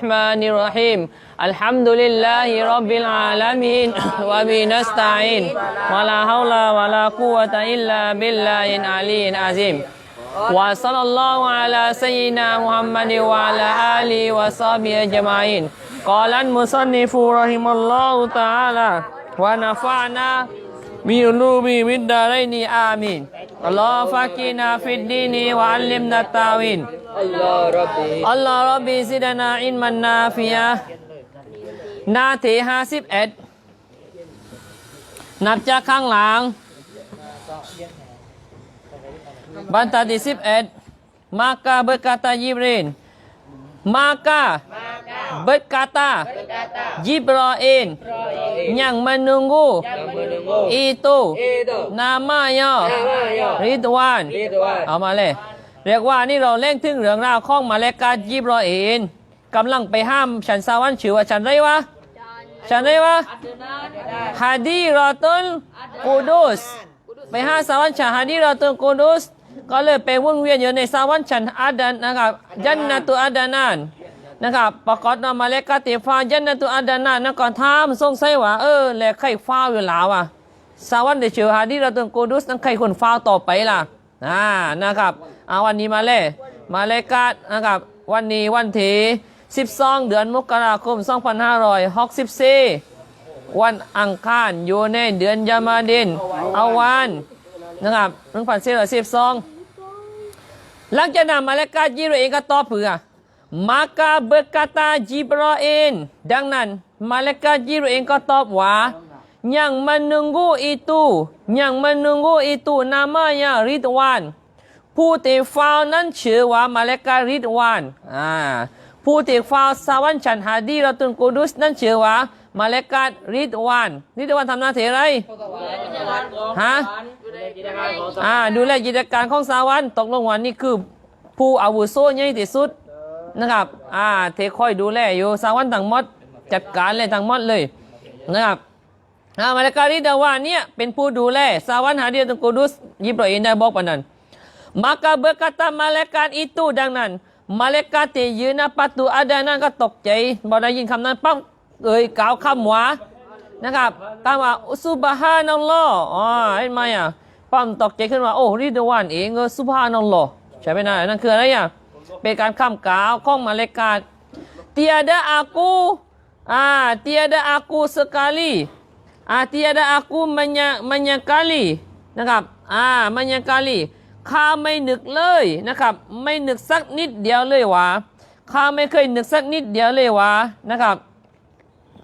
الرحمن الرحيم. الحمد لله رب العالمين. وبه نستعين ولا حول ولا قوة إلا بالله العلي العظيم. وصلى الله على سيدنا محمد وعلى آله وصحبه أجمعين. قال المصنف رحمه الله تعالى ونفعنا بعلوم بالدارين آمين. Allah fakina fid dini wa allimna tawin. Allah Rabbi. Allah Rabbi zidana ilman nafiyah. นาทีห้าสิบเอ็ดนับจากข้างหลัง บันตาที่สิบเอ็ดมากกาเบกาตายิบริน maka berkata Jibril yang menunggu yang menunggu itu itu namanya namanya Ridwan Ridwan เอามาเลย เรียกว่านี่เราเล่งถึงเรื่องราวของมาเลกายิบรอเอนกำลังไปห้ามฉันสาวันชื่อว่าฉันไรวะ ฉันไรวะฮาดีรอตุลกูดุสไปห้าสวรรค์ฉันฮาดีรอตุลกูดุส ก็เลยไปวนเวียนอยู่ในสวรรค์ฉันอาดันนะครับจันนตุอาดานานนะครับปรากฏว่ามาเลกาติฟ้าจันนตุอาดานานนั่นก่อนถามสงสัยว่าเออแล้วใครฟ้าวอยู่แล้วอะสวรรค์เดชื่อฮาดีรอตุลกูดุสนั่นใครคนฟ้าวต่อไปล่ะอ่านะครับเอาวันนี้มาเลยมาเลยกัดนะครับวันนี้วันที่12 เดือนมกราคม 2564 วันอังคารอยู่ในเดือนยามาดิน เอาวันนะครับ1412 หลังจากนั้นมาเลกาจิโรเองก็ตอบเผื่อ maka berkata Jibril ดังนั้น มาเลกาจิโรเองก็ตอบว่า yang menunggu itu yang menunggu itu namanya Ridwan ผู้ที่เฝ้านั้นชื่อว่ามาเลการิดวานอ่าผู้ที่เฝ้าสวรรค์ชั้นฮาดีรอตุนกูดุสนั้นชื่อว่ามาเลการิดวานริดวานทำหน้าที่อะไรฮะ อ่าดูแลกิจการของสวรรค์ตกลงวันนี้คือ ผู้อาวุโสใหญ่ที่สุดนะครับ อ่าเทคอยดูแลอยู่สวรรค์ทั้งหมดจัดการเลยทั้งหมดเลยนะครับอ่ามาเลการิดาวานเนี่ยเป็นผู้ดูแลสวรรค์หาดีรอตุกูดุสยิบรออินได้บอกปนั้น Maka berkata malaikat itu ดังนั้น malaikat ที่ยืนหน้าประตูอาดานั้นก็ตกใจพอได้ยินคำนั้นปั๊บเอ่ยกล่าวคำว่า นะครับกาวว่าอุสุบฮานัลลอฮ์อ๋อเห็นไหมอะปั๊มตอกใจขึ้นว่าโอ้ริดวานเองเออสุบฮานัลลอฮ์ใช่ไหมนะนั่นคืออะไรอะเป็นการคำกล่าวข้องมาเลกา tiada aku ah tiada aku sekali ah tiada aku menya menyekali นะครับอ่า menyekali ข้าไม่นึกเลยนะครับ ไม่นึกสักนิดเดียวเลยว่าข้าไม่เคยนึกสักนิดเดียวเลยว่านะครับ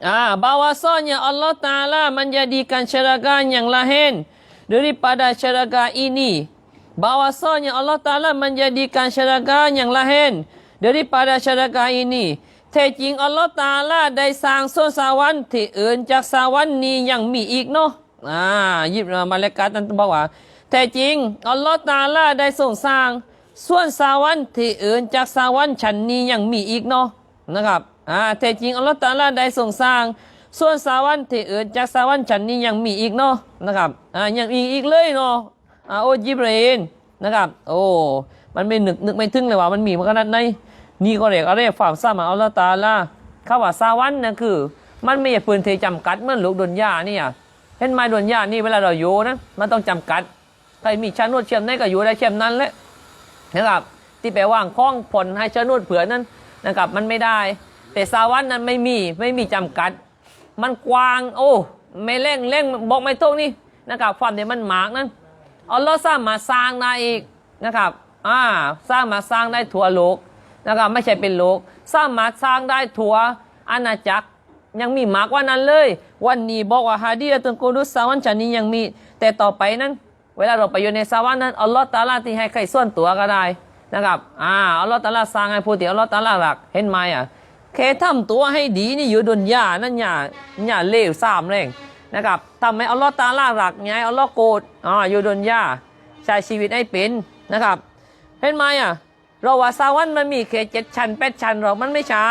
อ่า bahwasanya Allah Taala menjadikan syaraga yang lain daripada syaraga ini bahwasanya Allah Taala menjadikan syaraga yang lain daripada syaraga ini แท้จริงอัลลอฮ์ตาลาได้สร้างสวนสวรรค์ที่อื่นจากสวรรค์นี้ยังมีอีกเนาะอ่ายิบมาเลกาตันบอกว่าแท้จริงอัลลอฮ์ตาลาได้ทรงสร้างส่วนสวรรค์ที่อื่นจากสวรรค์ชั้นนี้ยังมีอีกเนาะนะครับ อ่าแท้จริงอัลลอฮ์ตาลาได้ทรงสร้าง ส่วนสวรรค์ที่เอื่นจากสวรรค์ชั้นนี้ยังมีอีกเนาะนะครับอ่ายังมีอีกเลยเนาะอ่าโอ้ยิบเรนนะครับโอ้มันไม่นึกนึกไม่ถึงเลยว่ามันมีมาขนาดไหนนี่ก็เรียกอะไรฝ่ามสร้ามาอัลลอฮ์ตาลาคำว่าสวรรค์นั่นคือ มันไม่ใช่พื้นที่จำกัดเหมือนลูกดนยาเนี่ยเห็นไหมดนยานี่เวลาเราอยู่นะมันต้องจำกัดใครมีชานวดเชื่อมไหนก็อยู่ได้เชื่อมนั้นแหละนะครับที่แปลว่างคล้องผลให้ชานวดเผื่อนั้นนะครับมันไม่ได้ แต่สาวันนั้นไม่มีไม่มีจำกัด มันกว้าง โอ้ไม่เร่งเร่งบอกไม่ตรงนี่นะครับความเดี๋ยวมันหมากนั้นอัลลอฮ์สร้างมาสร้างได้อีกนะครับอ่าสร้างมาสร้างได้ทั่วโลกนะครับไม่ใช่เป็นโลก สร้างมาสร้างได้ทั่วอาณาจักรยังมีมากกว่านั้นเลย วันนี้บอกว่าฮาดีตุนกูดุสสวรรค์ชั้นนี้ยังมี แต่ต่อไปนั้น เวลาเราไปอยู่ในสวรรค์นั้นอัลลอฮ์ตาลาที่ให้ใครส่วนตัวก็ได้นะครับอ่าอัลลอฮ์ตาลาสร้างให้ผู้ที่อัลลอฮ์ตาลาหลักเห็นไหมอะ แค่ทำตัวให้ดีนี่อยู่ดุนยานั่นอย่าอย่าเลวสามแรงนะครับทำให้อัลลอฮ์ตาลาหลักไงอัลลอฮ์โกรธอ่าอยู่ดุนยาใช้ชีวิตให้เป็นนะครับเห็นไหมอะเราว่าสวรรค์มันมีแค่เจ็ดชั้นแปดชั้นหรอกมันไม่ใช่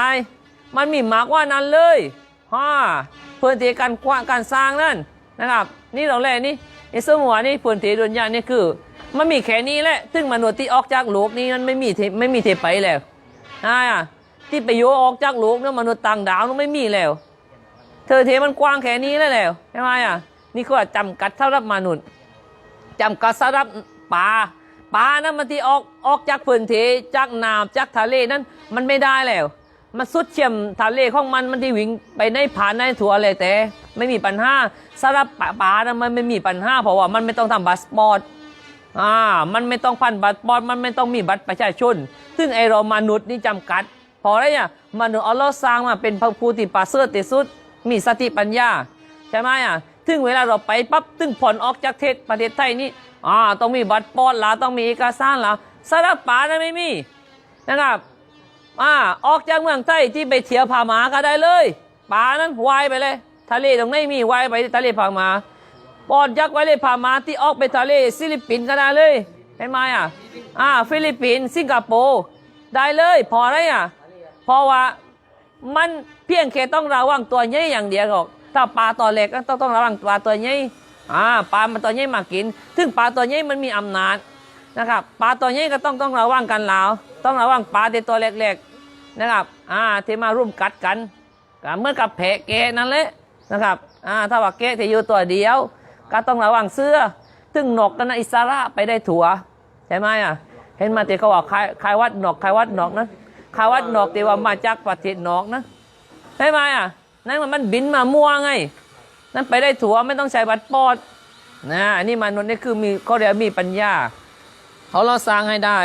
มันมีมากกว่านั้นเลยฮ่าพื้นที่การกว้างการสร้างนั่นนะครับ นี่เราแรกนี่ไอ้สมัวนี่พื้นที่ดุนยานี่คือ มันมีแค่นี้แหละซึ่งมนุษย์ที่ออกจากโลกนี้นั้นไม่มีไม่มีเทไปแล้วอ่า ที่ไปโยออกจากโลกเนี่ยมนุษย์ต่างดาวนั้นไม่มีแล้ว เธอเทมันกว้างแค่นี้แล้วแล้วใช่ไหมอะ นี่ก็จำกัดสำหรับมนุษย์จำกัดสำหรับปลาปลานั้นมันที่ออกออกจากพื้นที่จากน้ำจากทะเลนั้นมันไม่ได้แล้ว มันสุดเฉียมทะเลของมันมันที่วิ่งไปในผ่านในถั่วเลยแต่ ไม่มีปัญหาสำหรับปลาปลานะมันไม่มีปัญหาเพราะว่ามันไม่ต้องทำบัสปอร์ตอ่า มันไม่ต้องพันบัตรบอลมันไม่ต้องมีบัตรประชาชน ซึ่งไอเรามนุษย์นี่จำกัด พอแล้เนี่ยมนุษย์อัลลอฮ์สร้างมาเป็นพระผู้ที่ประเสริฐที่สุด มีสติปัญญา ใช่ไหมอะถึงเวลาเราไปปั๊บถึงผ่อนออกจากเทศประเทศไทยนี่อ่าต้องมีบัตรปอดละต้องมีเอกสารละสารป่านะไม่มีนะครับอ่าออกจากเมืองไทยที่ไปเที่ยวพาหมาก็ได้เลยป่านั้นวายไปเลย ทะเลตรงไหนมีวายไปทะเลพาหมาปอดยักไว้เลยพาหมาที่ออกไปทะเลฟิลิปปินส์ก็ได้เลยเห็นไหมอะอ่าฟิลิปปินส์สิงคโปร์ได้เลยพออะไรอะ เพราะว่ามันเพียงแค่ต้องระวังตัวใหญ่อย่างเดียวหรอกถ้าปลาตัวเล็กก็ต้องต้องระวังปลาตัวใหญ่อ่าปลามันตัวใหญ่มากิน ซึ่งปลาตัวใหญ่มันมีอำนาจนะครับปลาตัวใหญ่ก็ต้องต้องระวังกันแล้วต้องระวังปลาที่ตัวเล็กๆนะครับอ่าที่มาร่วมกัดกันเหมื่อนกับแพะแกะนั่นแหละนะครับอ่าถ้าว่าแกะที่อยู่ตัวเดียว ก็ต้องระวังเสื้อซึ่งนกนั้นนะอิสระไปได้ถั่วใช่ไหมอะเห็นมาต่เขาบอกครใครวัดนกใครวัดนกนะใครวัดนกแต่ว่ามาจากประเทศนกนะใช่ไหมอะนั่นมันบินมามั่วไง นั่นไปได้ถั่วไม่ต้องใช้บัตรปอดนะอันนี้มันนี่คือมีเขาเรียกมีปัญญาเขาเราสร้างให้ได้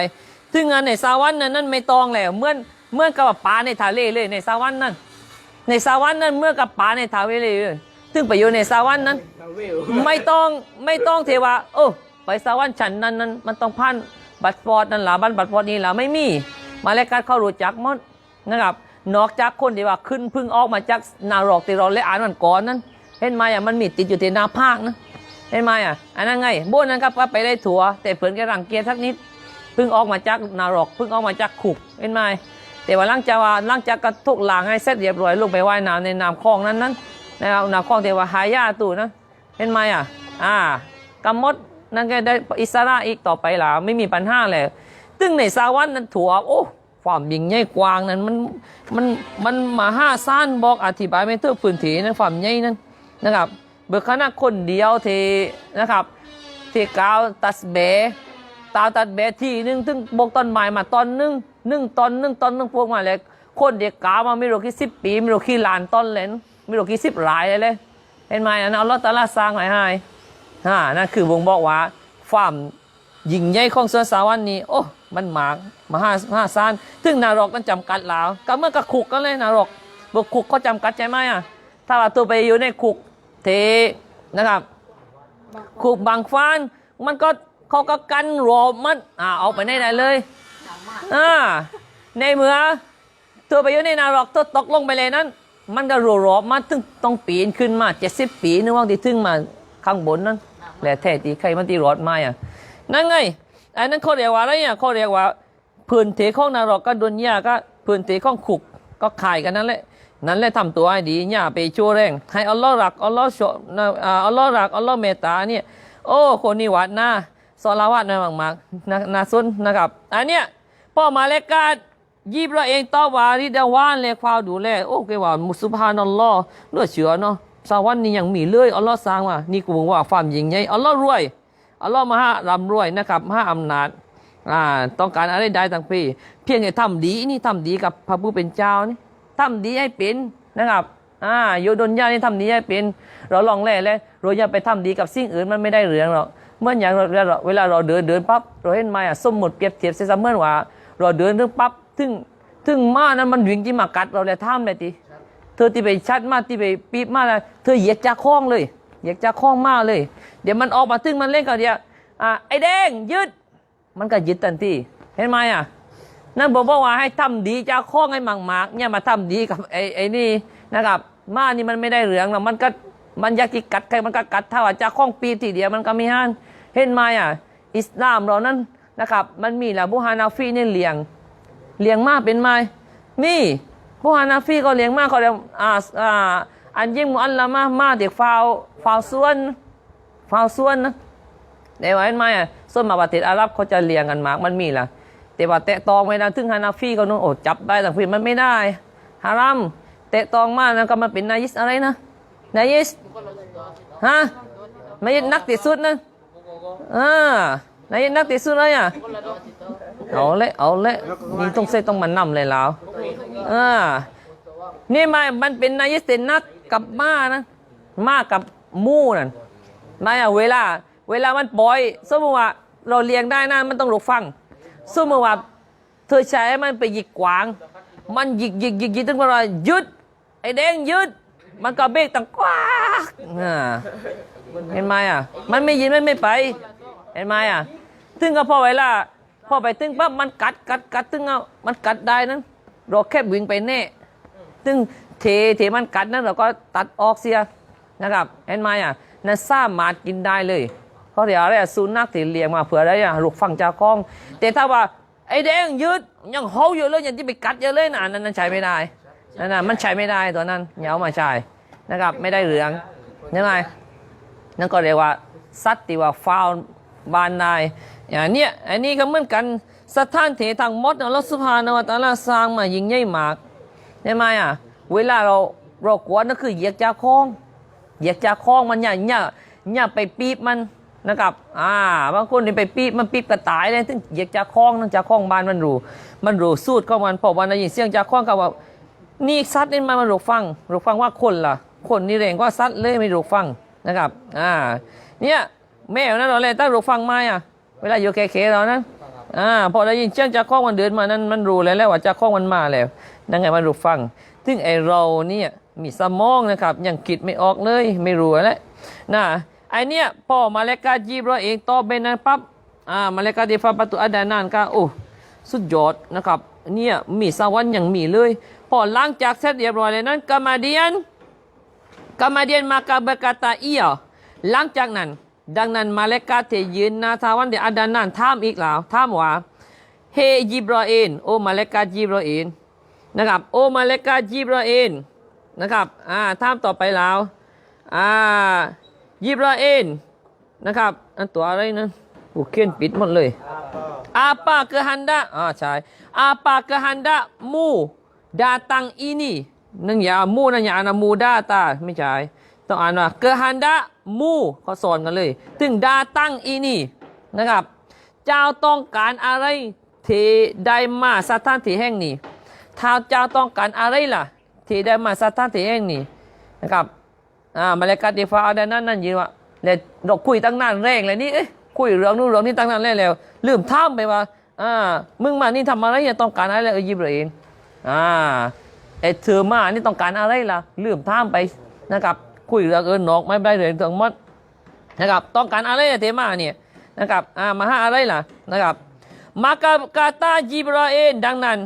ซึ่งงานในสวรรค์นั้นนั่นไม่ต้องแล้วเมื่อเมื่อกับปลาในทะเลเลยในสวรรค์นั้นในสวรรค์นั้นเมื่อกับปลาในทะเลเลยซึ่งไปอยู่ในสวรรค์นั้น ไม่ต้องไม่ต้องเทว่าโอ้ไปสวรรค์ฉันนั้นนั้นมันต้องพันบัตรปอดนั่นหละบัตรปอดนี่หละไม่มี มาเลกัดเข้ารู้จักมดนะครับนอกจากคนที่ว่าขึ้นพึ่งออกมาจากนารกที่เราเลยอ่านมันก่อนนั้น เห็นไหมอะมันมีติดอยู่ที่หน้าผากนะเห็นไหมอะอันนั้นไงโบนนั้นครับก็ไปได้ถั่วแต่เผินแกรังเกียจทักนิดพึ่งออกมาจากนารกพึ่งออกมาจากขุกเห็นไหมแต่ว่าหลังจากว่าหลังจากกระทุกหลังให้เสร็จเรียบร้อยลงไปว่ายน้ำในน้ำคลองนั้นนั้นนะครับน้ำคลองเทว่าหายาตู่นะเห็นไหมอะอ่ากำมดนั่นก็ได้อิสระอีกต่อไปหล่ะไม่มีปัญหาเลย ซึ่งในสาวันนั้นถั่วโอ้ความยิ่งใหญ่กว้างนั้นมันมันมันมาห้าศาลบอกอธิบายไม่ถูกพื้นที่นั้นความใหญ่นั้นนะครับ เบิกคณะคนเดียวเท่นะครับเที่กาวตัสเบตาวตัดเบที่หนึงถึงบกต้นไม้มาตอนหนึงหนึ่งตอนหนึ่งตอนหนึ่งพวกมาเลยคนเดียวกาวมาไม่รู้กี่สิบปีไม่รู้กี่ล้านต้นเลยนไม่รู้กี่สิบหลายเลยเลยเห็นไหมอันนั้นอัลอฮ์ตาลาสร้างไว้ให้ฮ่านั่นคือวงบอกว่าความยิ่งใหญ่ของสวนสาวรรค์นี้โอ้ มันหมากมหามหาศาลถึงนรกนั้นจำกัดแล้วก็เมื่อกับคุกกันเลยนรกบอกคุกเขาจำกัดใช่ไหมอะถ้าว่าตัวไปอยู่ในคุกเทนะครับคุกบางฟานมันก็เขาก็กันรอมันอ่าเอาไปได้ไหนเลยอ่าในเมื่อตัวไปอยู่ในนรกตัวตกลงไปเลยนั้น มันก็รัวรอบมาถึงต้องปีนขึ้นมาเจ็ดสิบปีนึกว่าที่ถึงมาข้างบนนั้นแหละแท้ตีใครมันตีรอดมาอะนั่นไง อันนั้นเขาเรียกว่าอะไรอะเขาเรียกว่าพื้นเที่ของนรกก็ดุนยาก็พื้นเที่ของขุกก็ขายกันนั่นแหละนั่นแหละทำตัวให้ดีอย่าไปชั่วแรงให้อัลลอฮ์รักอัลลอฮ์ชอบนะอ่าอัลลอฮ์รักอัลลอฮ์เมตตาเนี่ยโอ้คนนี้วัดนะสลาวาดนะมากๆนะนาซุนนะครับ อันเนี้ยพ่อมาเลกายีบเราเองตอว่าที่ดาวานเลยความดูแลโอ้แกว่ามุสุภานัลลอฮ์เลือดเชื่อเนาะสวรรค์นี่ยังมีเลยอัลลอฮ์สร้างมานี่กูบอกว่าความยิ่งใหญ่อัลลอฮ์รวย อัลลอฮ์มหาร่ำรวยนะครับมหาอำนาจอ่าต้องการอะไรได้ทั้งปีเพียงแต่ทำดีนี่ทำดีกับพระผู้เป็นเจ้านี่ทำดีให้เป็นนะครับอ่าโยดนยานี่ทำดีให้เป็น เราลองแล่แล้วเราอย่าไปทำดีกับสิ่งอื่นมันไม่ได้เรื่องหรอกเมื่ออย่างเราเวลาเราเวลาเราเดินเดินปั๊บเราเห็นไหมอะส้มหมติเปรียบเทียบเสียเมือนว่า เราเดินถึงปั๊บถึงถึงมานั้นมันวิ่งที่มากัดเราเลยท่ามเลยทีเธอที่ไปชัดมากที่ไปปีบมากเลยเธอเหยียดจากข้องเลย เหยียดจากข้องมากเลย เดี๋ยวมันออกมาถึงมันเล่นกับเดียวอะไอ้แดงยึด มันก็ยึดทันทีเห็นไหมอะนั่นบอกว่าให้ทำดีจากข้องให้มังมากๆเนี่ยมาทำดีกับไอ้ไอ้นี่นะครับมานี่มันไม่ได้เหลืองหรอกมันก็มันอยากที่กัดใครมันก็กัดเท่าว่าจากข้องปีทีเดียวมันก็มีห้านเห็นไหมอะอิสลามเรานั้นนะครับ มันมีแหละบุฮานาฟีนี่เลี้ยงเลี้ยงมาเป็นไหมมีผู้ฮานาฟีก็เลี้ยงมาเขาเรียกอ่าอ่า อันยิ่งมุอัลละมามาเด็กฟาวฟาวส่วนฟาวส่วนนะในวันไม่อะส่วนมาประเทศอารับเขาจะเลี้ยงกันมากมันมีล่ะแต่ว่าแตะตองไม่ได้ถึงฮานาฟีก็นู้นโอ้จับได้แต่ฟิมันไม่ได้ฮารัมแตะตองมากนะก็มันเป็นนายิสอะไรนะนายิสฮะนายิสนักติดสุดนะอ่านายนักติดสุดเลยอะเอาเลยเอาเลยนี่ต้องเซต้องมานนำเลยแล้วอ่านี่มามันเป็นนายิสเตนัก กับม้านะม้ากับมูนั่นนายอะเวลา เวลามันปล่อยสมมติว่าเราเลี้ยงได้นะมันต้องหลบฟังสมมติว่าเธอใช้มันไปหยิกกวาง มันหยิกหยิกหยิกหยิกถึงเวลาหยุดไอ้แดงหยุดมันก็เบรกตังกว้ากเห็นไหมอะ มันไม่ยินมันไม่ไป เห็นไหมอะถึงก็พอเวลาพอไปถึงปั๊บมันกัดกัดกัดถึงเอามันกัดได้นั้นเราแค่วิ่งไปแน่ซึ่ง เทเทมันกัดนั้นเราก็ตัดออกเสียนะครับเห็นไหมอะนั่นสามารถกินได้เลยเพราะเดี๋ยวอะไรอะสุนัขที่เลี้ยงมาเผื่ออะไรอะลูกฟังจากกล้อง แต่ถ้าว่าไอ้แดงยืดยังเฮาอยู่เลยยังจะไปกัดเยอะเลยนะนนั้นนั่นใช้ไม่ได้นั่นน่ะมันใช้ไม่ได้ตัวนั้นอย่าเอามาใช้นะครับไม่ได้เหลืองยังไงนั่นก็เรียกว่าสัตว์ที่ว่าฟาวบานนายอย่างเนี้ยอันนี้ก็เหมือนกันสถานที่ทางมดอัลลอฮฺสุภาณวตาลาสร้างมายิงใหญ่มากใช่ไหมอะ เวลาเราเรากวนนั่นคือเหยียกจากคองเหยียกจากคองมันอย่าอย่าอย่าไปปีบมันนะครับ อ่า บางคนนี่ไปปีบมันปีบกระต่ายเลยถึงเหยียกจากคองนั่นจากคองบ้านมันรู้ มันรู้สูตรของมันพอวันได้ยินเสียงจากคองก็ว่า นี่ซัดนี่มันมันรู้ฟังรู้ฟังว่าคนล่ะ คนนี่เรงว่าซัดเลยไม่รู้ฟังนะครับ อ่า เนี่ยแมวนั่นเราเลยตั้งรู้ฟังไหมอะ เวลาอยู่แค่ๆเรานั้น อ่าพอได้ยินเสียงจากคองมันเดินมานั้นมันรู้แล้วแหละว่าจากคองมันมาแล้วนั่นไงมันรู้ฟังถึงไอเราเนี่ยมีสมองนะครับยังคิดไม่ออกเลยไม่รู้แล้วนะไอเนี่ยพ่อมาเลกาจีบเราเองตอบไปนั้นปั๊บอ่ามาเลกาดีฟาประตูอาดานานก็โอ้สุดยอดนะครับเนี่ยมีสวรรค์ยังมีเลยพอหลังจากเสร็จเรียบร้อยแล้วนั้นกามาเดียนกามาเดียนมากาเบกาตาเอียหลังจากนั้น ดังนั้นมาเลกาที่ยืนนาสวรรค์เดอาดานานถามอีกแล้วถามว่าเฮจิบราเอนโอมาเลกาจิบราเอนนะครับโอมาเลกาจิบราเอนนะครับอ่าถามต่อไปแล้วอ่ายิบราเอนนะครับอันตัวอะไรนะโอ้เขียนปิดหมดเลยอาปาเกฮันดาอ่าใช่อาปาเกฮันดามูดาตังอีนี่นั่นอย่ามูนั่นอย่านะมูดาตาไม่ใช่ ต้องอ่านว่าเกฮันดามูเขาสอนกันเลย ถึงดาตั้งอีนี่นะครับ เจ้าต้องการอะไรเทได้มาสถานที่แห่งนี้ถ้าเจ้าต้องการอะไรล่ะ ที่ได้มาสถานที่แห่งนี้นะครับอ่ามาเลกาติฟาเอาได้นั่นนั่นยินว่าเลยเราคุยตั้งนานแรงเลยนี่เอ้ยคุยเรื่องนู้นเรื่องนี้ตั้งนานแรงแล้วลืมท่ามไปว่าอ่ามึงมานี่ทำอะไรเนี่ยต้องการอะไรเออยิบเลยเองอ่าไอเธอมานี่ต้องการอะไรล่ะลืมท่ามไปนะครับ คุยเรื่องเออนนอกไม่ได้เลยถึงหมดนะครับต้องการอะไรเทมาเนี่ยนะครับอ่ามาหาอะไรล่ะนะครับมากากาตาจิบราเอนดังนั้น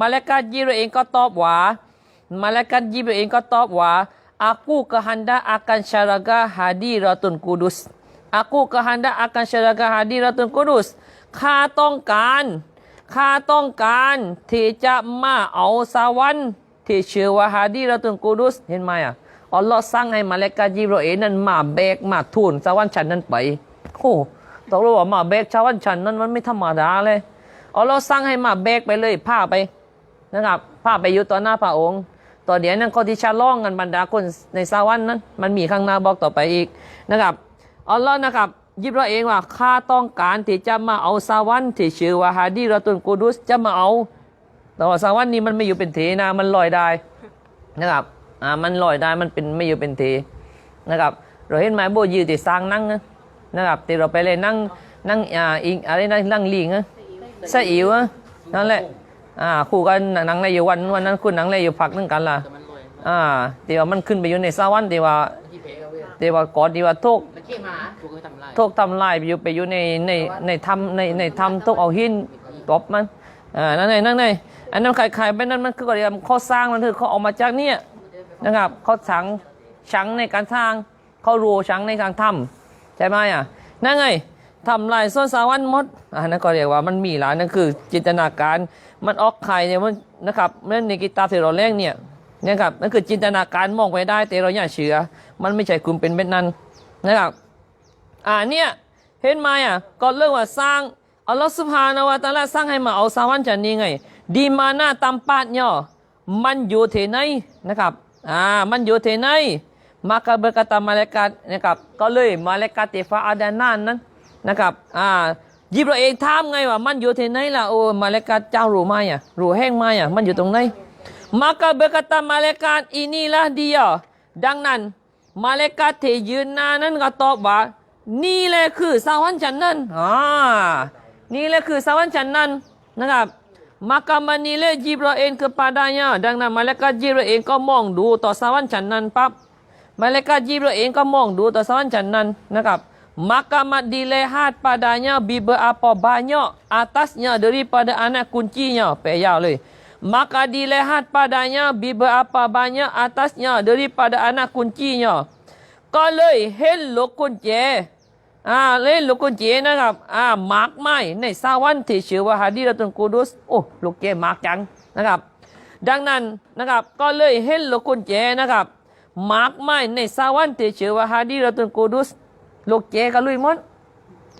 มาเลกัดจิบราเองก็ตอบว่ามาเลกัดจิบราเองก็ตอบว่า aku kehendak akan syaraga hadiratun kudus aku kehendak akan syaraga hadiratun kudus ข้าต้องการข้าต้องการที่จะมาเอาสวรรค์ที่ชื่อว่าฮาดีรตุนกูดุสเห็นไหมอะ อัลลอฮ์สั่งให้มาเลกาจิบรเอนั้นมาแบกมาทูลสวรรค์ชั้นนั้นไปโอ้ต้องรู้ว่ามาแบกสวรรค์ชั้นนั้นมันไม่ธรรมดาเลยอัลลอฮ์สั่งให้มาแบกไปเลยพาไปนะครับพาไปอยู่ต่อหน้าพระองค์ต่อเดี๋ยวนั้นเขาที่ชะล่องกันบรรดาคนในสวรรค์นั้น มันมีข้างหน้าบอกต่อไปอีกนะครับอัลลอฮ์นะครับยิบเราเองว่าข้าต้องการที่จะมาเอาสวรรค์ที่ชื่อว่าฮาดีรตุนกูดุสจะมาเอา แต่ว่าสวรรค์นี้มันไม่อยู่เป็นเทนะมันลอยได้นะครับ อ่ามันลอยได้มันเป็นไม่อยู่เป็นเทนะครับเราเห็นไหมโบยืดที่สร้างนั่งนะครับที่เราไปเลยนั่งนั่งอ่าอิงอะไรนั่งนั่งลิงอะสะอิวอะนั่นแหละอ่าคู่กันหนังในอยู่วันวันนั้นคุณหนังในอยู่พักนึงกันล่ะอ่าที่ว่ามันขึ้นไปอยู่ในสวรรค์ที่ว่าที่เพกอาเว้ยที่ว่ากอนที่ว่าทุกทุกทำลายไปอยู่ไปอยู่ในในในถ้ำในในถ้ำทุกเอาหินตบมันอ่านั่นไงนั่นไงอันนั้นใครๆไปนั่นมันคืออะไรเขาสร้างมันคือเขาออกมาจากเนี่ย นะครับเขาสังชังในการสร้างเขารูชังในการทำใช่ไหมอะนั่นไงทำลายส้นสาวันมดอ่านั่นก็เรียกว่ามันมีหลานนั่นคือจินตนาการมันออกไข่เนี่ยมันนะครับเล่นในกีตาร์เสร็จเราเล่งเนี่ยนะครับนั่นคือจินตนาการมองไปได้แต่เราอย่าเชื่อมันไม่ใช่คุณเป็นแบบนั้นนะครับอ่าเนี่ยเห็นไหมอะก่อนเรื่องว่าสร้างอัลลอฮฺสุภานวะตาละสร้างให้มาเอาสาวันจันนี้ไง ดีมาหน้าตามปาดย่อมันอยู่ที่ไหนนะครับ อ่ามันอยู่ที่ไหน maka berkata malaikat นะครับก็เลยมาเลกาติฟาอาดานันนั้นนะครับอ่ายิบเราเองถามไงว่ามันอยู่ที่ไหนล่ะโอ้มาเลกาเจ้ารู้ไหมอะรู้แห้งไหมอะมันอยู่ตรงไหน maka berkata malaikat inilah dia ดังนั้นมาเลกาที่ยืนหน้านั้นก็ตอบว่านี่แหละคือสวรรค์ชั้นนั้นอ่านี่แหละคือสวรรค์ชั้นนั้นนะครับ maka menilai Jibril kepadanya ดังนั้นมาเลกาจิบรเองก็มองดูต่อสวรรค์ชั้นนั้นปั๊บมาเลกาจิบรเองก็มองดูต่อสวรรค์ชั้นนั้นนะครับ maka mat dilihat padanya beberapa banyak atasnya daripada anak kuncinya แปลยาวเลย maka dilihat padanya beberapa banyak atasnya daripada anak kuncinya ก็เล อ่าเล่นลูกกุญแจนะครับอ่ามากไม้ในสวรรค์ที่ชื่อว่าฮาดีรตุนกูดุสโอ้ลูกแจมาร์กจังนะครับ ดังนั้นนะครับก็เลยเห็นลูกกุญแจนะครับมาร์กไม้ในสวรรค์ที่ชื่อว่าฮาดีรตุนกูดุสลูกแจก็ลุยมด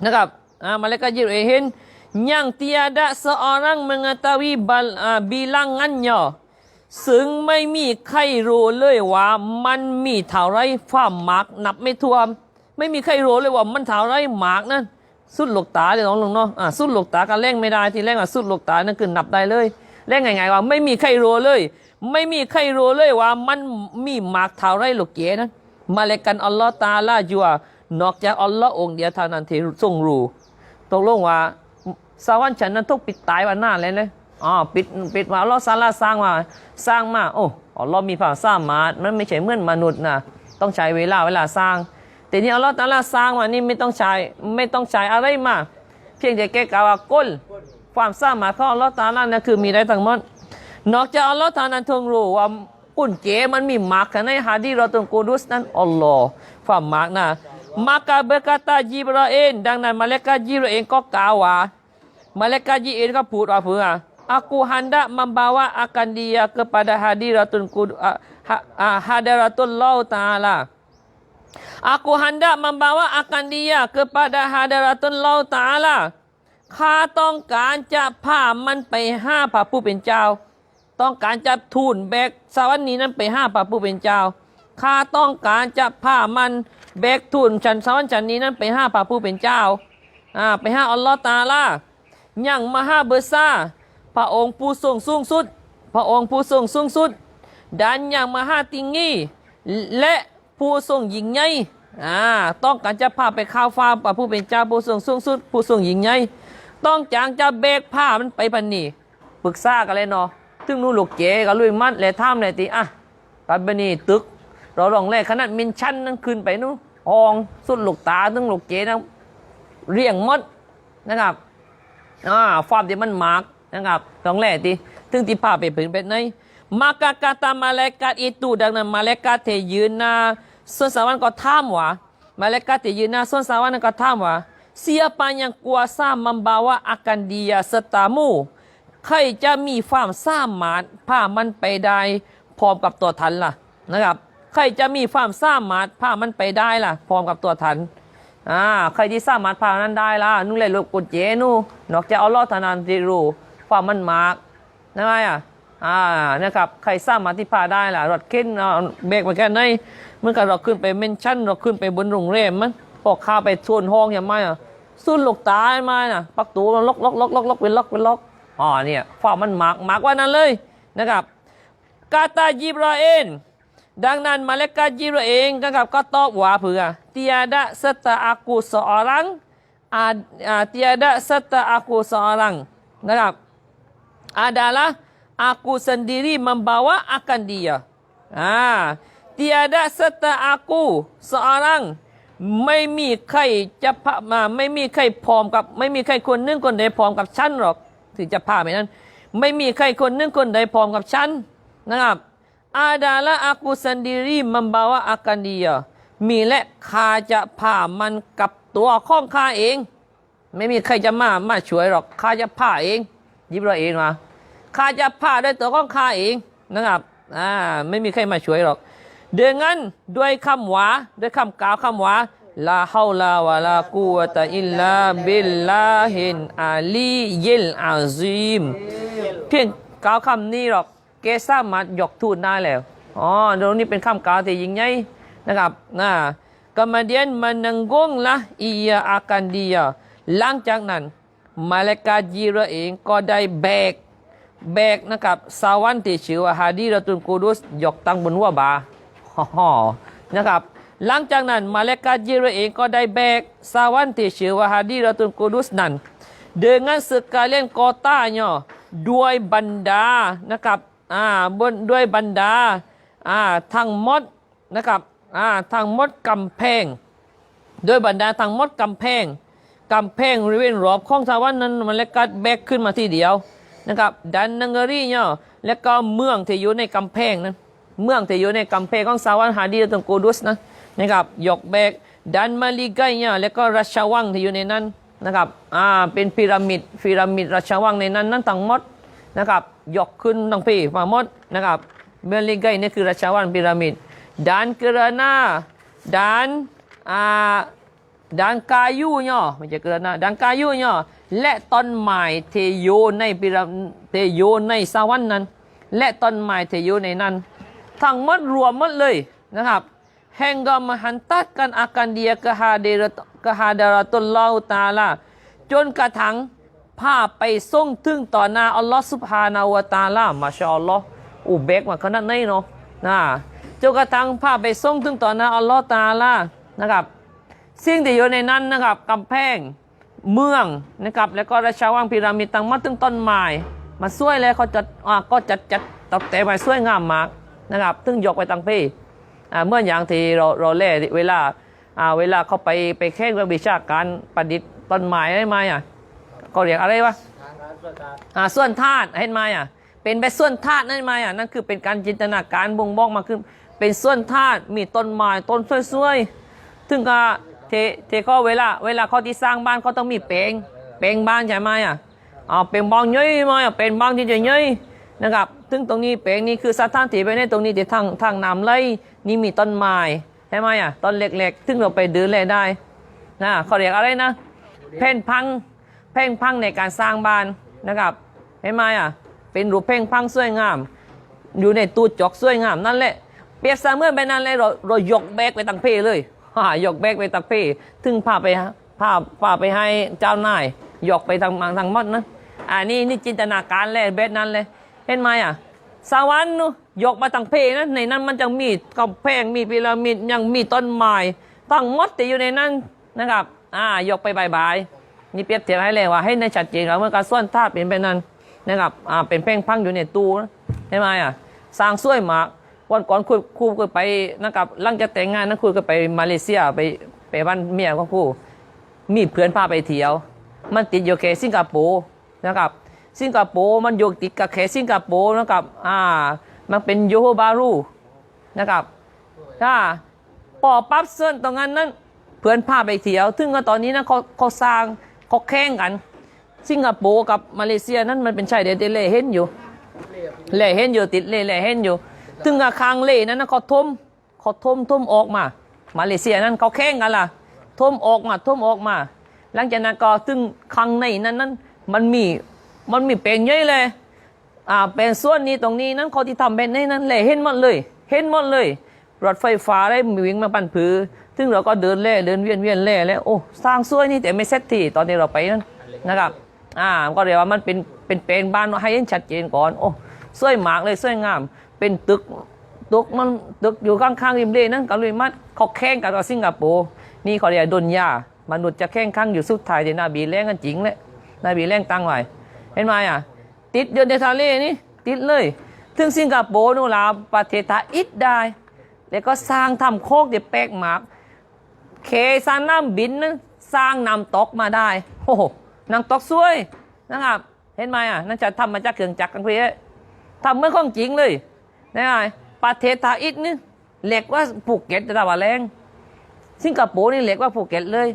นะครับอ่า malaikat Jibril ehen yang tiada seorang mengetahui bal, uh, bilangannya ซึ่งไม่มีใครรู้เลยว่ามันมีเท่าไรฟ้าหมากนับไม่ถ้วน ไม่มีใครรู้เลยว่ามันเท่าไรหมากนั่นสุดหลกตาเลยน้องลงเนาะอ่าสุดหลกตาก็เล่งไม่ได้ที่เล่งอะสุดหลกตานั่นคือนับได้เลยเล่งไงๆว่าไม่มีใครรู้เลย ไม่มีใครรู้เลยว่ามันมีหมากเท่าไรหลกเก๋นั้นมาเลกันอัลลอฮ์ตาลาจัวนอกจากอัลลอฮ์องเดียวเท่านั้นที่ทรงรู้ตกลงว่าสวรรค์ฉันนั้นต้องปิดตายวันหน้าเลยเลยอ๋อปิดปิดว่าอัลลอฮ์ซาลาสร้างมาสร้างมาโอ้อัลลอฮ์มีความสามารถมันไม่ใช่เหมือนมนุษย์นะต้องใช้เวลาเวลาสร้าง แต่นี่อัลลอฮ์ตาลาสร้างมานี่ไม่ต้องใช้ไม่ต้องใช้อะไรมากเพียงแต่แค่กล่าวว่าก้นความสร้างมาของอัลลอฮ์ตาลานั่นคือมีได้ทั้งหมดนอกจากอัลลอฮ์ตาลาทรงรู้ว่ากุญแจมันมีมากขนาดในฮะดีเราตรงกูดุสนั้นอัลลอฮ์ความมาร์กนะ maka berkata Jibril ดังนั้นมาเลกาจิบรเองก็กล่าวว่า Malaikat Jibril kan put apa ha? Aku hendak membawa akan dia kepada hadiratun kud ah hadiratullah taala. Aku hendak membawa akan dia kepada hadiratullah taala. ข้าต้องการจะพามันไปห้าพระผู้เป็นเจ้า ต้องการจะทูลแบกสวรรค์นี้นั้นไปห้าพระผู้เป็นเจ้า ข้าต้องการจะพามันแบกทูลฉันสวรรค์ฉันนี้นั้นไปห้าพระผู้เป็นเจ้า อ่าไปห้าอัลลอฮ์ตาลา yang maha besar พระองค์ผู้ทรงสูงสุด พระองค์ผู้ทรงสูงสุด dan yang maha tinggi และ ผู้ทรงยิ่งใหญ่อ่าต้องการจะพาไปข้าวฟ้าพระผู้เป็นเจ้าผู้ทรงสูงสุด ผู้ทรงยิ่งใหญ่ต้องจางจะเบกผ้ามันไปพันนี่ปรึกษากันเลยเนาะถึงนู่นลูกเก๋ก็ลุยมัดเลยท่ามเลยตีอะกันบันนี่ตึก เราลองแรกขนาดมินชั้นนั่นขึ้นไปนู่นหองสุดลูกตาถึงลูกเก๋นะเรียงหมดนะครับอ่าฟาร์มที่มันมาร์กนะครับต้องแรกที่ถึงที่พาไปถึงเป็นไหน maka kata malaikat itu ดังนั้น malaikat ที่ยืนนา ส่วนสวรรค์ก็ถามว่า malaikat ที่ยืนหน้าส่วนสวรรค์นั้นก็ถามว่า siapa yang kuasa membawa akan dia sertamu ใครจะมีความสามารถพามันไปได้พร้อมกับตัวทันล่ะนะครับ ใครจะมีความสามารถพามันไปได้ล่ะพร้อมกับตัวทันอ่าใครที่สามารถพานั้นได้ล่ะนุ่งเลยลูกกุญแจนู่นอกจากอัลลอฮ์ทานั้นที่รู้ความมันมากนะไงอะอ่านะครับใครสามารถที่พาได้ล่ะรถเข็นเอาเบรกมาแค่ไหน เมื่อกี้เราขึ้นไปเมนชั่นเราขึ้นไปบนโรงแรมมันพอข้าไปชวนห้องอย่างไรอะสุดหลกตายมาน่ะปักตูมันล็อกล็อกล็อกล็อกล็อกเป็นล็อกเป็นล็อกอ๋อเนี่ยความันหมากหมากว่านั้นเลยนะครับ กาตาจิบราเอนดังนั้นมาเลกาจิบราเองนะครับก็ตอบว่าเผื่อ tiada serta aku seorang ad, uh, tiada serta aku seorang นะครับ adalah aku sendiri membawa akan dia ah tiada serta aku seorang ไม่มีใครจะพามาไม่มีใครพร้อมกับ ไม่มีใครคนหนึงคนใดพร้อมกับฉันหรอกถึงจะพาไปนั้น ไม่มีใครคนหนึงคนใดพร้อมกับฉันนะครับ adalah aku sendiri membawa akan dia มีและข้าจะพามันกับตัวของข้าเอง ไม่มีใครจะมามาช่วยหรอกข้าจะพาเอง ยิบเราเองมาข้าจะพาด้วยตัวของข้าเองนะครับอ่าไม่มีใครมาช่วยหรอก dengan ด้วยคำหวาด้วยคำกล่าวคำหวาลาฮาวลาวะลากุวะตะอิลลาบิลลาฮินอาลียิลอาซีมเพียงกล่าวคำนี้หรอกเกสามารถยกทูตได้แล้วอ๋อตรงนี้เป็นคำกล่าวที่ยิ่งใหญ่นะครับนะ kemudian menenggunglah ia akan dia หลังจากนั้น มาเลกาจีรเองก็ได้แบก แบกนะครับสวรรค์ที่ชื่อว่าฮาดีรตุลกูดุสยกตั้งบนหัวบา นะครับ หลังจากนั้นมาเลกาจีรเองก็ได้แบกสวรรค์ที่ชื่อว่าฮาดีรตุลกูดุสนั้น dengan sekalian kotanya ด้วยบรรดานะครับอ่าบนด้วยบรรดาอ่าทั้งหมดนะครับอ่าทั้งหมดกำแพง ด้วยบรรดาทั้งหมดกำแพงกำแพงบริเวณรอบของสวรรค์นั้นมันเลกัดแบกขึ้นมาที่เดียวนะครับดันนังเกอรี่เนี่ยแล้วก็เมืองที่อยู่ในกำแพงนั้น เมืองที่อยู่ในกำแพงของสวรรค์ฮาดีตรงกูดุสนะนะครับยกแบกดันมาลีไกเนี่ยแล้วก็ราชวังที่อยู่ในนั้นนะครับอ่าเป็นพีระมิดพีระมิดราชวังในนั้นนั้นทั้งหมดนะครับยกขึ้นทั้งปีมาหมดนะครับเมืองลีไกนี่คือราชวังพีระมิดดันกระนาดันอ่า dan kayunya macam kerana dan kayunya และต้นไม้ที่อยู่ในปิราที่อยู่ในสวรรค์นั้น และต้นไม้ที่อยู่ในนั้น ทั้งมัดรวมมัดเลยนะครับแห่งกอ menghantarkan akan dia ke hadirat ke hadiratullah taala จนกระทั่งภาพไปส่งถึงต่อหน้าอัลลอฮ์สุบฮานาวตาลามาชาอัลลอฮ์อุเบกมาขนาดไหนเนาะนะจนกระทั่งภาพไปส่งถึงต่อหน้าอัลลอฮ์ตาลานะครับสิ่งที่อยู่ในนั้นนะครับกำแพงเมืองนะครับแล้วก็ราชาวังพีระมิดตั้งมาถึงต้นไม้มาช่วยเลยเขาจัดก็จัดจัดตบแต่ไปช่วยงามมาก นะครับถึงยกไปตั้งพี่เมื่ออย่างที่เราเราเล่เวลาเวลาเขาไปไปแข่งเรื่องวิชาการประดิษฐ์ต้นไม้ได้ไหมอะเขาเรียกอะไรวะอ่าส่วนธาตุเห็นไหมอะเป็นแบบส่วนธาตุนั่นไหมอะนั่นคือเป็นการจินตนาการบ่งบอกมาคือเป็นส่วนธาตุมีต้นไม้ต้นสวยๆถึงก็เทเทก็เวลา เวลาเขาที่สร้างบ้านเขาต้องมีเปลงเปลงบ้านใช่ไหมอะเอาเป็นบ้านย่อยมาอะเป็นบ้านที่จะย่อยนะครับ ถึงตรงนี้เปลงนี่คือสถานที่ไปในตรงนี้ที่ทางทางน้ำไหลนี่มีต้นไม้ใช่ไหมอะต้นเล็กๆถึงเราไปเดินเล่นได้นะเขาเรียกอะไรนะ เพ่นพัง เพ่งพังในการสร้างบ้านนะครับเห็นไหมอะเป็นรูปเพ่งพังสวยงาม อยู่ในตู้จอกสวยงามนั่นแหละเปรียบเสมือนไปนั่นเลยเราเรายกแบกไปตังเพเลยฮ่ายกแบกไปตังเพถึงพาไปพาพาไปให้เจ้านายยกไปทางมังทางมดนะอันนี้นี่จินตนาการเลยเบสนั้นเลย เห็นไหมอะสวรรค์ยกมาตังเพนะในนั้นมันจะมีกำแพงมีพีระมิดยังมีต้นไม้ตั้งมดที่อยู่ในนั้นนะครับ อ่ายกไปบายบายนี่เปรียบเทียบให้เลยว่าให้ในชัดเจนว่าเมื่อการส่วนท่าตุเป็นไปนั้นนะครับอ่าเป็นเพ่งพังอยู่ในตู้ใช่ไหมอะสร้างสวยมากวันก่อนคุยครูก็ไปนะครับหลังจากแต่งงานนั้นครูก็ไปมาเลเซียไปไปบ้านเมียของครูมีเพื่อนพาไปเที่ยว มันติดอยู่แค่สิงคโปร์นะครับ สิงคโปร์มันอยู่ติดกับแค่สิงคโปร์นะครับอ่ามันเป็นโยโฮบารูนะครับถ้าปอปั๊บเส้นตรงนั้นนั้นเพื่อนพาไปเที่ยวถึงก็ตอนนี้นะเขาเขาสร้างเขาแข่งกัน สิงคโปร์กับมาเลเซียนั้นมันเป็นชายแดนเล่เห็นอยู่เล่เห็นอยู่ติดเล่เล่เห็นอยู่ถึงกับคางเล่นั้นนะเขาทมเขาทมทมออกมา มาเลเซียนั้นเขาแข่งกันล่ะทมออกมาทมออกมา หลังจากนั้นก็ถึงข้างในนั้นนั้นมันมี มันมีเป็นเยอะเลยอ่าเป็นส่วนนี้ตรงนี้นั้นเขาที่ทำเป็นในนั้นเลยเห็นหมดเลย เห็นหมดเลยรถไฟฟ้าได้วิ่งมาปั่นผือซึ่งเราก็เดินเล่เดินเวียนเวียนเล่แล้วโอ้สร้างสวยนี่แต่ไม่เสร็จทีตอนที่เราไปนั้นนะครับอ่าก็เรียกว่ามันเป็นเป็นเป็นบ้านให้เห็นชัดเจนก่อนโอ้สวยมากเลยสวยงาม เป็นตึกตึกมันตึกอยู่ข้างๆริมเลนั้นกับริมมัดเขาแข่งกันกับสิงคโปร์นี่เขาเรียกดนยามนุษย์จะแข่งขันอยู่สุดท้ายเดี๋ยวนาบีแรงกันจริงเลยนาบีแรงตั้งไว้ ห็นไหมอะ ติดอยู่ในทะเลนี่ติดเลย ถึงสิงคโปร์นู่นละประเทศไทยอิดได้ แล้วก็สร้างทำโคกเดี๋ยวแปลกมาก เคสางน้ำบินนั้นสร้างนำตกมาได้โอ้โหน้ำตกสวยนะครับเห็นไหมอะนั่นจะทำมาจากเครื่องจักรกันเพื่อทำเหมื่อนของจริงเลยนะไงประเทศไทยอิดนี่เหล็กว่าภูเก็ตแต่ว่าแรงสิงคโปร์นี่เหล็กว่าภูเก็ตเลย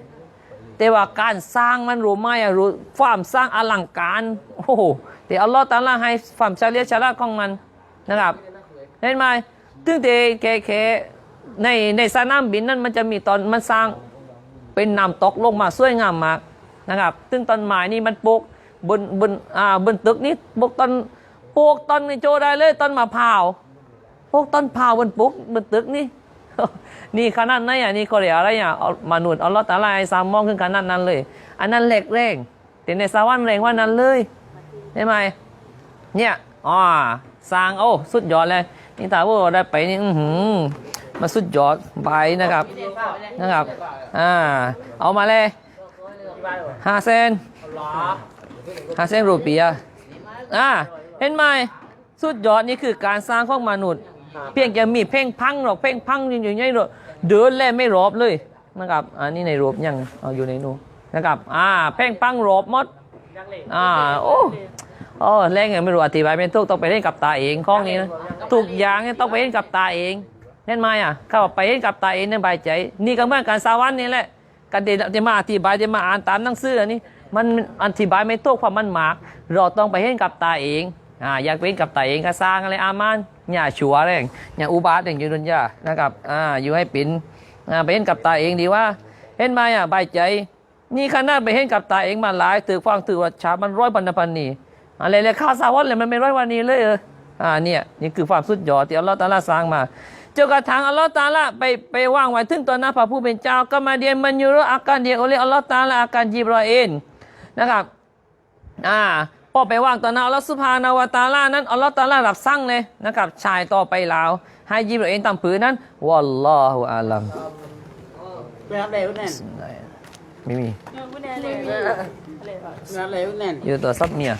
แต่ว่าการสร้างมันรู้ไหมอะรู้ความสร้างอลังการโอ้โหแต่อัลลอฮ์ตาลาให้ความเฉลียวฉลาดของมันนะครับเห็นไหมถึงแต่แค่แคในในสนามบินนั้นมันจะมีตอนมันสร้างเป็นน้ำตกลงมาสวยงามมากนะครับซึ่งต้นไม้นี่มันปลูกบนบนอ่าบนตึกนี่ปลูกต้นปลูกต้นในโจได้เลยต้นมะพร้าวปลูกต้นพร้าวบนปลูกบนตึกนี่ นี่ขนาดไหนอะนี่เขาเรียกอะไรอะมนุษย์อาลลอตอะไรสามมองขึ้นขนาดนั้นเลย อันนั้นเหล็กแรงแต่ในสวรรค์แรงว่านั้นเลยใช่ไหมเนี่ยอ๋อสร้างโอ้สุดยอดเลยนี่ถ้าว่าได้ไปนี่อือหือมาสุดยอดไปนะครับนะครับอ่าเอามาเลยห้าเซนห้าเซนรูปีอะอ่าเห็นไหมสุดยอดนี่คือการสร้างของมนุษย์ เพียงจะมีเพ่งพังหรอกเพ่งพังอยู่ๆนี่หรอก เดินแล่ไม่รอบเลยนะครับอันนี้ในรูปยังเอาอยู่ในนู้นนะครับอ่าเพ่งพังรอบหมดอ่าโอ้โอ้แรงไงไม่รู้อธิบายไม่ถูกต้องไปเล่นกับตาเองข้องนี้นะทุกอย่างเนี่ยต้องไปเล่นกับตาเองเล่นไหมอะเข้าไปเล่นกับตาเองเนี่ยบายใจ นี่ก็เหมือนการสวรรค์นี่แหละการเดจะมาอธิบายจะมาอ่านตามหนังสืออันนี้มันอธิบายไม่ถูกเพราะมันหมาก เราต้องไปเห็นกับตาเองอ่าอยากไปเห็นกับตาเองก็สร้างอะไรอามัน อย่าชัวแรงอย่าอุบาทอย่างยืนยานะครับอ่าอยู่ให้ป็นอ่าไปเห็นกับตาเองดีว่า เห็นไหมอะสบใจ นี่ขนาดไปเห็นกับตาเองมาหลายถือฟังถือว่าชามันร้อยพันพันนีอะไรเลยข้าวสาวันเลยมันไม่ร้อยวันนี้เลยเอออ่าเนี่ยนี่คือความสุดยอดที่อัลลอฮฺตาลาสร้างมาเจนกระทั่งอัลลอฮฺตาลาไปไปว่างไว้ถึงตอนนั้นพระผู้เป็นเจ้าก็มาเดียนมันยูรอาการเดียโอเลอัลลอฮฺตาลาอาการจิบรอเอนนะครับอ่า พอไปว่างตอนนั้นอัลลอฮฺสุภานาวะตะอาลานั้นอัลลอฮฺตะอาลารับสั่งเลยนะครับ ชายต่อไปลาว ให้จิบรอเอนตามผืนนั้นวัลลอฮุอาลัมเป็นอะไรวะเนี่ยไม่มีเป็นอะไรวะเนี่ยอยู่ตัวซับเมีย